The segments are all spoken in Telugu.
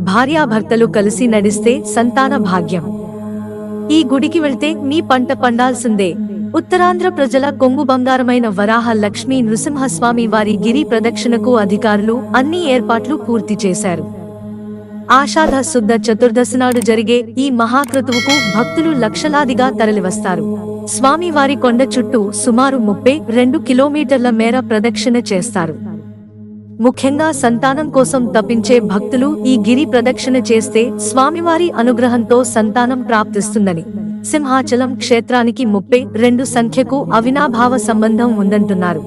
భార్యాభర్తలు కలిసి నడిస్తే సంతాన భాగ్యం. ఈ గుడికి వెళ్తే మీ పంట పండాల్సిందే. ఉత్తరాంధ్ర ప్రజల కొంగు బంగారమైన వరాహ లక్ష్మీ నృసింహస్వామి వారి గిరి ప్రదక్షిణకు అధికారులు అన్ని ఏర్పాట్లు పూర్తి చేశారు. ఆషాఢ శుద్ధ చతుర్దశి నాడు జరిగే ఈ మహాక్రతువుకు భక్తులు లక్షలాదిగా తరలివస్తారు. స్వామివారి కొండ చుట్టూ సుమారు ముప్పై రెండు కిలోమీటర్ల మేర ప్రదక్షిణ చేస్తారు. ముఖ్యంగా సంతానం కోసం తప్పించే భక్తులు ఈ గిరి ప్రదక్షిణ చేస్తే స్వామివారి అనుగ్రహంతో సంతానం ప్రాప్తిస్తుందని. సింహాచలం క్షేత్రానికి ముప్పై రెండు సంఖ్యకు అవినాభావ సంబంధం ఉందంటున్నారు.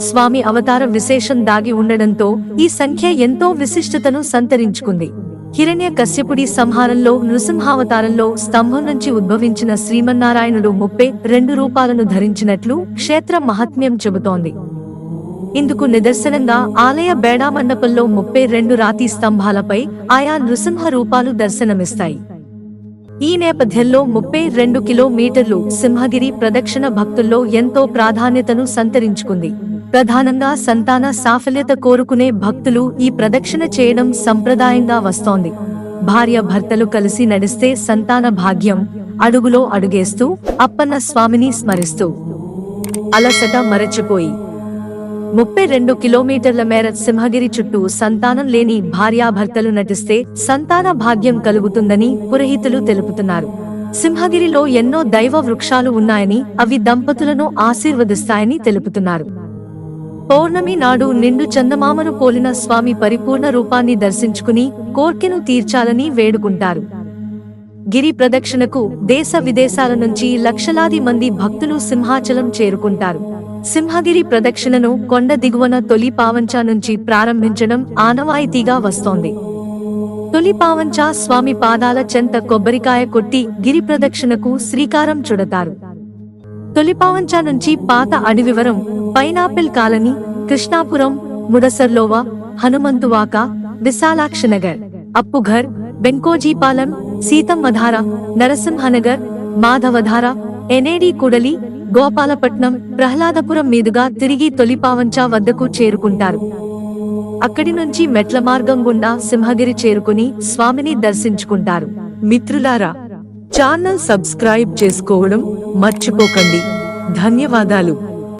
స్వామి అవతార విశేషం దాగి ఉండడంతో ఈ సంఖ్య ఎంతో విశిష్టతను సంతరించుకుంది. హిరణ్య కశ్యపుడి సంహారంలో నృసింహావతారంలో స్తంభం నుంచి ఉద్భవించిన శ్రీమన్నారాయణుడు ముప్పై రెండు రూపాలను ధరించినట్లు క్షేత్ర మహాత్మ్యం చెబుతోంది. ఇందుకు నిదర్శనంగా ఆలయ బేడా మండపంలో ముప్పై రెండు రాతి స్తంభాలపై ఆయా నృసింహ రూపాలు దర్శనమిస్తాయి. ఈ నేపథ్యంలో ముప్పై రెండు కిలోమీటర్లు సింహగిరి ప్రదక్షిణ భక్తుల్లో ఎంతో ప్రాధాన్యతను సంతరించుకుంది. ప్రధానంగా సంతాన సాఫల్యత కోరుకునే భక్తులు ఈ ప్రదక్షిణ చేయడం సంప్రదాయంగా వస్తోంది. భార్య భర్తలు కలిసి నడిస్తే సంతాన భాగ్యం అడుగులో అడుగేస్తూ అప్పన్న స్వామిని స్మరిస్తూ అలసట మరచిపోయి ముప్పై రెండు కిలోమీటర్ల మేర సింహగిరి చుట్టూ సంతానం లేని భార్యాభర్తలు నటిస్తే సంతాన భాగ్యం కలుగుతుందని పురోహితులు తెలుపుతున్నారు. సింహగిరిలో ఎన్నో దైవ వృక్షాలు ఉన్నాయని అవి దంపతులను ఆశీర్వదిస్తాయని తెలుపుతున్నారు. పౌర్ణమి నాడు నిండు చందమామను పోలిన స్వామి పరిపూర్ణ రూపాన్ని దర్శించుకుని కోర్కెను తీర్చాలని వేడుకుంటారు. గిరి ప్రదక్షిణకు దేశ విదేశాల నుంచి లక్షలాది మంది భక్తులు సింహాచలం చేరుకుంటారు. సింహగిరి ప్రదక్షిణను కొండ దిగువన తొలి పావంచా నుంచి ప్రారంభించడం ఆనవాయితీగా వస్తోంది. తొలి పావంచా స్వామి పాదాల చెంత కొబ్బరికాయ కొట్టి గిరి ప్రదక్షిణకు శ్రీకారం చుడతారు. తొలిపావంచా నుంచి పాత Adavivaram pineapple colony Krishnapuram Mudasarlova Hanumanthuvaka Visalakshinagar Appughar Benkojipalem Seethammadhara Narasimhanagar Madhavadhara NAD కుడలి Gopalapatnam Prahladapuram మీదుగా తిరిగి తొలిపావంచా వద్దకు చేరుకుంటారు. అక్కడి నుంచి మెట్ల మార్గం గుండా సింహగిరి చేరుకుని స్వామిని దర్శించుకుంటారు. మిత్రులారా ఛానల్ సబ్స్క్రైబ్ చేసుకోవడం మర్చిపోకండి. ధన్యవాదాలు.